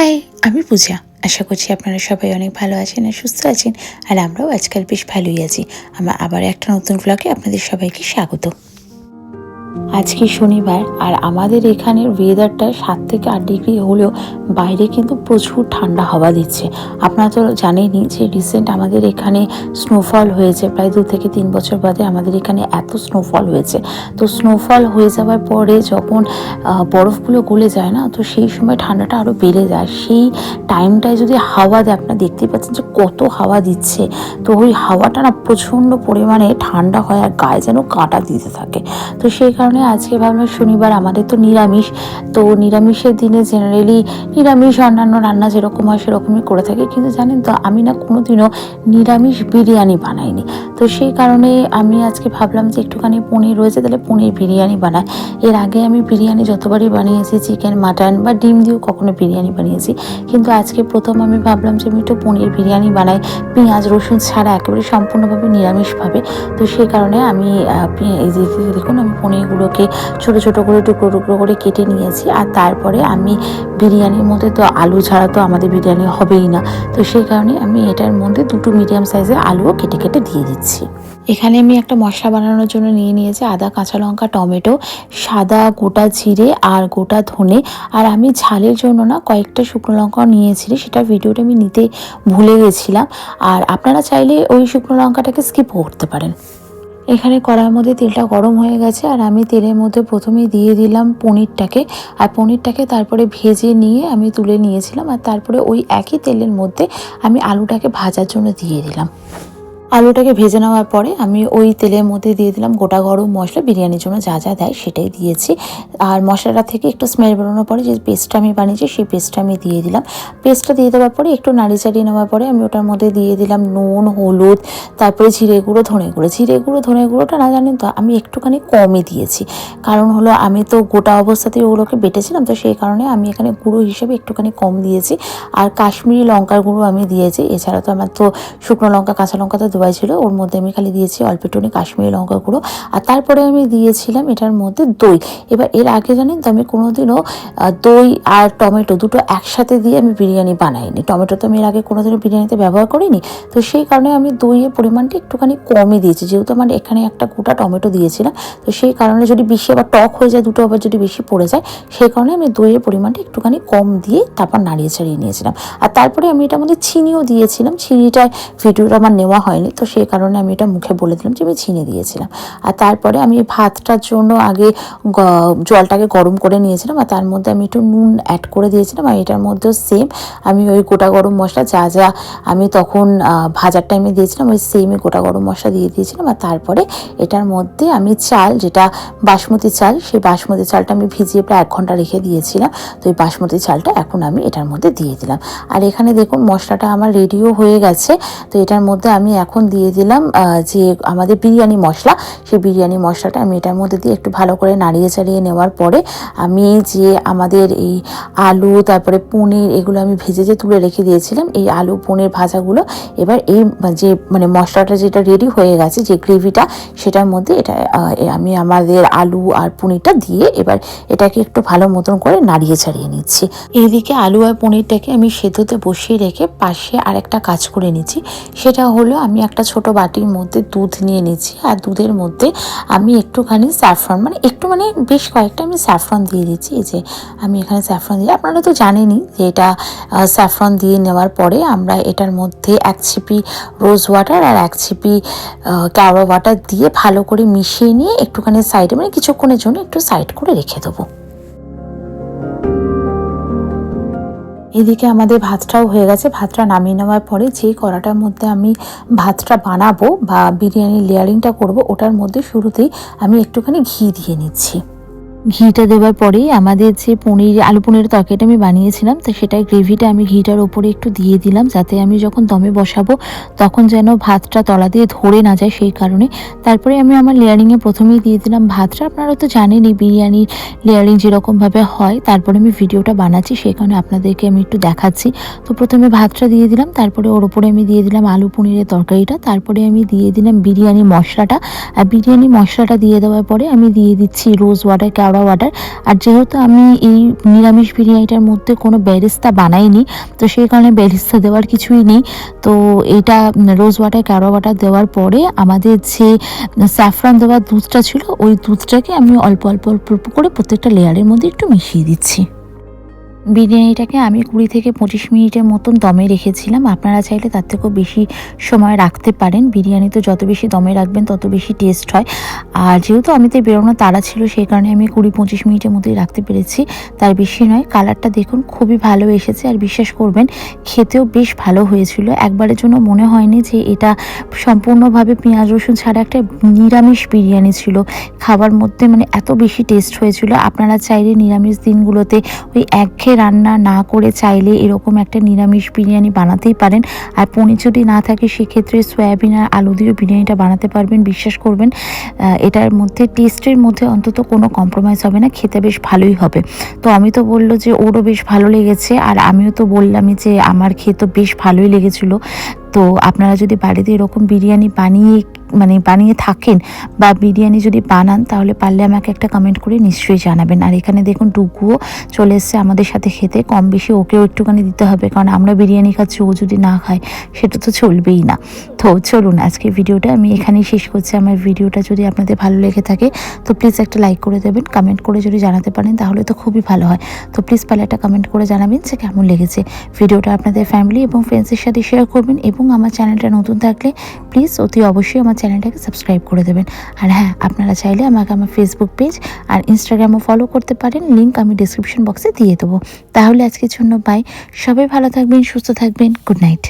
High, আমি পূজা। আশা করছি আপনারা সবাই অনেক ভালো আছেন আর সুস্থ আছেন, আর আমরাও আজকাল বেশ ভালোই আছি। আমার আবার একটা নতুন ব্লগে আপনাদের সবাইকে স্বাগত। আজকে শনিবার আর আমাদের এখানের ওয়েদারটা সাত থেকে আট ডিগ্রি হলেও বাইরে কিন্তু প্রচুর ঠান্ডা হাওয়া দিচ্ছে। আপনারা তো জানেনই যে রিসেন্ট আমাদের এখানে স্নোফল হয়েছে, প্রায় দু থেকে তিন বছর বাদে আমাদের এখানে এত স্নোফল হয়েছে। তো স্নোফল হয়ে যাওয়ার পরে যখন বরফগুলো গলে যায় না, তো সেই সময় ঠান্ডাটা আরও বেড়ে যায়। সেই টাইমটায় যদি হাওয়া দেয়, আপনারা দেখতেই পাচ্ছেন যে কত হাওয়া দিচ্ছে। তো ওই হাওয়াটা না প্রচণ্ড পরিমাণে ঠান্ডা হয় আর গায়ে যেন কাঁটা দিতে থাকে। তো সেই কারণে আজকে ভাবলাম শনিবার, আমাদের তো নিরামিষ। তো নিরামিষের দিনে জেনারেলি নিরামিষ অন্যান্য রান্না যেরকম হয় সেরকমই করে থাকি। কিন্তু জানেন তো, আমি না কোনোদিনও নিরামিষ বিরিয়ানি বানাইনি। তো সেই কারণে আমি আজকে ভাবলাম যে একটুখানি পনির রয়েছে, তাহলে পনির বিরিয়ানি বানাই। এর আগে আমি বিরিয়ানি যতবারই বানিয়েছি, চিকেন, মাটন বা ডিম দিয়েও কখনো বিরিয়ানি বানিয়েছি। কিন্তু আজকে প্রথম আমি ভাবলাম যে আমি একটু পনির বিরিয়ানি বানাই। পেঁয়াজ, রসুন ছাড়া একেবারে সম্পূর্ণভাবে নিরামিষভাবে। তো সেই কারণে আমি এই যে দেখুন, আমি পনিরগুলোকে ছোট ছোট করে, টুকরো টুকরো করে কেটে নিয়েছি। আর তারপরে আমি বিরিয়ানির মধ্যে তো আলু ছাড়া তো আমাদের বিরিয়ানি হবেই না। তো সেই কারণে আমি এটার মধ্যে দুটো মিডিয়াম সাইজের আলুও কেটে কেটে দিয়ে দিচ্ছি। এখানে আমি একটা মশলা বানানোর জন্য নিয়ে নিয়েছি আদা, কাঁচা লঙ্কা, টমেটো, সাদা গোটা জিরে আর গোটা ধনে। আর আমি ঝালের জন্য না কয়েকটা শুকনো লঙ্কাও নিয়েছি সেটা ভিডিওটা আমি নিতে ভুলে গেছিলাম। আর আপনারা চাইলে ওই শুকনো লঙ্কাটাকে স্কিপ করতে পারেন। এখানে কড়ার মধ্যে তেলটা গরম হয়ে গেছে, আর আমি তেলের মধ্যে প্রথমেই দিয়ে দিলাম পনিরটাকে। আর পনিরটাকে তারপরে ভেজে নিয়ে আমি তুলে নিয়েছিলাম, আর তারপরে ওই একই তেলের মধ্যে আমি আলুটাকে ভাজার জন্য দিয়ে দিলাম। আলুটাকে ভেজে নেওয়ার পরে আমি ওই তেলের মধ্যে দিয়ে দিলাম গোটা গরম মশলা, বিরিয়ানির জন্য যা যা দেয় সেটাই দিয়েছি। আর মশলাটা থেকে একটু স্মেল বেরোনোর পরে যে পেস্টটা আমি বানিয়েছি সেই পেস্টটা আমি দিয়ে দিলাম। পেস্টটা দিয়ে দেওয়ার পরে একটু নাড়ি চাড়িয়ে নেওয়ার পরে আমি ওটার মধ্যে দিয়ে দিলাম নুন, হলুদ, তারপরে জিরে গুঁড়ো, ধনে গুঁড়ো। জিরে গুঁড়ো, ধনে গুঁড়োটা না জানেন তো আমি একটুখানি কমই দিয়েছি। কারণ হলো আমি তো গোটা অবস্থাতেই ওগুলোকে বেটেছিলাম তো সেই কারণে আমি এখানে গুঁড়ো হিসেবে একটুখানি কম দিয়েছি। আর কাশ্মীরি লঙ্কার গুঁড়ো আমি দিয়েছি। এছাড়া তো আমার তো শুকনো লঙ্কা, কাঁচা লঙ্কা তো দেওয়াই ছিল, ওর মধ্যে আমি খালি দিয়েছি অল্প একটুখানি কাশ্মীরি লঙ্কা গুঁড়ো। আর তারপরে আমি দিয়েছিলাম এটার মধ্যে দই। এবার এর আগে জানেন তো আমি কোনোদিনও দই আর টমেটো দুটো একসাথে দিয়ে আমি বিরিয়ানি বানাইনি। টমেটো তো আমি এর আগে কোনোদিনও বিরিয়ানিতে ব্যবহার করিনি। তো সেই কারণে আমি দইয়ের পরিমাণটা একটুখানি কমই দিয়েছি। যেহেতু আমার এখানে একটা গোটা টমেটো দিয়েছিলাম, তো সেই কারণে যদি বেশি আবার টক হয়ে যায়, দুটো আবার যদি বেশি পড়ে যায়, সেই কারণে আমি দইয়ের পরিমাণটা একটুখানি কম দিয়ে তারপর নাড়িয়ে ছাড়িয়ে নিয়েছিলাম। আর তারপরে আমি এটার মধ্যে চিনিও দিয়েছিলাম। চিনিটা ভিডিওটা আমার নেওয়া হয়নি তো সেই কারণে আমি এটা মুখে বলে দিলাম যে আমি চিনি দিয়েছিলাম। আর তারপরে আমি ভাতটার জন্য আগে জলটাকে গরম করে নিয়েছিলাম আর তার মধ্যে আমি একটু নুন অ্যাড করে দিয়েছিলাম আর এটার মধ্যেও সেম আমি ওই গোটা গরম মশলা যা যা আমি তখন ভাজার টাইমে দিয়েছিলাম ওই সেমই গোটা গরম মশলা দিয়ে দিয়েছিলাম আর তারপরে এটার মধ্যে আমি চাল, যেটা বাসমতি চাল, সেই বাসমতি চালটা আমি ভিজিয়ে প্রায় এক ঘণ্টা রেখে দিয়েছিলাম। তো এই বাসমতি চালটা এখন আমি এটার মধ্যে দিয়ে দিলাম। আর এখানে দেখুন মশলাটা আমার রেডিও হয়ে গেছে। তো এটার মধ্যে আমি এখন দিয়ে দিলাম যে আমাদের বিরিয়ানি মশলা, সেই বিরিয়ানি মশলাটা আমি এটার মধ্যে দিয়ে একটু ভালো করে নাড়িয়ে চাড়িয়ে নেওয়ার পরে আমি যে আমাদের এই আলু, তারপরে পনির এগুলো আমি ভেজে যে তুলে রেখে দিয়েছিলাম, এই আলু, পনির ভাজাগুলো, এবার এই যে মানে মশলাটা যেটা রেডি হয়ে গেছে, যে গ্রেভিটা সেটার মধ্যে এটা আমি আমাদের আলু আর পনিরটা দিয়ে এবার এটাকে একটু ভালো মতন করে নাড়িয়ে ছাড়িয়ে নিচ্ছি। এইদিকে আলু আর পনিরটাকে আমি সেদ্ধতে বসিয়ে রেখে পাশে আরেকটা কাজ করে নিচ্ছি, সেটা হলো আমি একটা ছোট বাটির মধ্যে দুধ নিয়ে নিচ্ছি। আর দুধের মধ্যে আমি একটুখানি স্যাফরন মানে একটু মানে বেশ কয়েকটা আমি স্যাফরন দিয়ে দিচ্ছি। এই যে আমি এখানে স্যাফরন দিয়ে, আপনারা তো জানেনই যে এটা স্যাফরন দিয়ে নেওয়ার পরে আমরা এটার মধ্যে এক ছিপি রোজ ওয়াটার আর এক ছিপি ক্যাওয়া ওয়াটার দিয়ে ভালো করে মিশিয়ে নিয়ে একটুখানি সাইডে মানে কিছুক্ষণের জন্য একটু সাইড করে রেখে দেবো। এদিকে আমাদের ভাতটাও হয়ে গেছে, ভাতটা নামিয়ে নেওয়ার পরে যে কড়াটার মধ্যে আমি ভাতটা বানাবো বা বিরিয়ানির লেয়ারিংটা করব, ওটার মধ্যে শুরুতেই আমি একটুখানি ঘি দিয়ে নিচ্ছি। ঘিটা দেওয়ার পরেই আমাদের যে পনির, আলু পনিরের তরকারিটা আমি বানিয়েছিলাম, তো সেটাই গ্রেভিটা আমি ঘিটার ওপরে একটু দিয়ে দিলাম, যাতে আমি যখন দমে বসাবো, তখন যেন ভাতটা তলা দিয়ে ধরে না যায় সেই কারণে। তারপরে আমি আমার লেয়ারিংয়ে প্রথমেই দিয়ে দিলাম ভাতটা। আপনারা তো জানেনই বিরিয়ানির লেয়ারিং যেরকমভাবে হয়, তারপরে আমি ভিডিওটা বানাচ্ছি, সেই কারণে আপনাদেরকে আমি একটু দেখাচ্ছি। তো প্রথমে ভাতটা দিয়ে দিলাম, তারপরে ওর ওপরে আমি দিয়ে দিলাম আলু পনিরের তরকারিটা, তারপরে আমি দিয়ে দিলাম বিরিয়ানি মশলাটা। আর বিরিয়ানি মশলাটা দিয়ে দেওয়ার পরে আমি দিয়ে দিচ্ছি রোজ ওয়াটার কেওড়া কেওড়া ওয়াটার আর যেহেতু আমি এই নিরামিষ বিরিয়ানিটার মধ্যে কোনো বেরেস্তা বানাইনি, তো সেই কারণে বেরেস্তা দেওয়ার কিছুই নেই। তো এটা রোজ ওয়াটার ক্যারো ওয়াটার দেওয়ার পরে আমাদের যে স্যাফরান দেওয়ার দুধটা ছিল, ওই দুধটাকে আমি অল্প অল্প অল্প অল্প করে প্রত্যেকটা লেয়ারের মধ্যে একটু মিশিয়ে দিচ্ছি। বিরিয়ানিটাকে আমি কুড়ি থেকে পঁচিশ মিনিটের মতন দমে রেখেছিলাম। আপনারা চাইলে তার থেকেও বেশি সময় রাখতে পারেন। বিরিয়ানি তো যত বেশি দমে রাখবেন, তত বেশি টেস্ট হয়। আর যেহেতু আমি তো বেরোনো তাড়া ছিল সেই কারণে আমি কুড়ি পঁচিশ মিনিটের মধ্যেই রাখতে পেরেছি। তার বেশি নয়, কালারটা দেখুন খুবই ভালো এসেছে। আর বিশ্বাস করবেন, খেতেও বেশ ভালো হয়েছিল। একবারের জন্য মনে হয়নি যে এটা সম্পূর্ণভাবে পেঁয়াজ, রসুন ছাড়া একটা নিরামিষ বিরিয়ানি ছিল। খাবার মধ্যে মানে এত বেশি টেস্ট হয়েছিল। আপনারা চাইলে নিরামিষ দিনগুলোতে ওই একঘেয়ে রান্না না করে চাইলে এরকম একটা নিরামিষ বিরিয়ানি বানাতেই পারেন। আর পনির যদি না থাকে, সেক্ষেত্রে সয়াবিন আর আলু দিয়েও বিরিয়ানিটা বানাতে পারবেন। বিশ্বাস করবেন এটার মধ্যে, টেস্টের মধ্যে অন্তত কোনো কম্প্রোমাইজ হবে না। খেতে বেশ ভালোই হবে। তো আমি তো বলল যে, ওরও বেশ ভালো লেগেছে। আর আমিও তো বললামই যে, আমার খেয়ে তো বেশ ভালোই লেগেছিলো। তো আপনারা যদি বাড়িতে এরকম বিরিয়ানি বানিয়ে মানে বানিয়ে থাকেন বা বিরিয়ানি যদি বানান, তাহলে পারলে আমাকে একটা কমেন্ট করে নিশ্চয়ই জানাবেন। আর এখানে দেখুন টুকুও চলে এসছে আমাদের সাথে খেতে, কম বেশি ওকেও একটুখানি দিতে হবে, কারণ আমরা বিরিয়ানি খাচ্ছি, ও যদি না খায়, সেটা তো চলবেই না। তো চলুন, আজকে ভিডিওটা আমি এখানেই শেষ করছি। আমার ভিডিওটা যদি আপনাদের ভালো লেগে থাকে, তো প্লিজ একটা লাইক করে দেবেন কমেন্ট করে যদি জানাতে পারেন, তাহলে তো খুবই ভালো হয়। তো প্লিজ পারলে একটা কমেন্ট করে জানাবেন যে কেমন লেগেছে ভিডিওটা আপনাদের ফ্যামিলি এবং ফ্রেন্ডসের সাথে শেয়ার করবেন এবং আমার চ্যানেলটা নতুন থাকলে প্লিজ অতি অবশ্যই আমার চ্যানেলটাকে সাবস্ক্রাইব করে দেবেন। আর হ্যাঁ আপনারা চাইলে আমাকে আমার ফেসবুক পেজ আর ইনস্টাগ্রামও ফলো করতে পারেন। লিঙ্ক আমি ডিসক্রিপশন বক্সে দিয়ে দেবো। তাহলে আজকের জন্য বাই সবাই ভালো থাকবেন, সুস্থ থাকবেন। Good night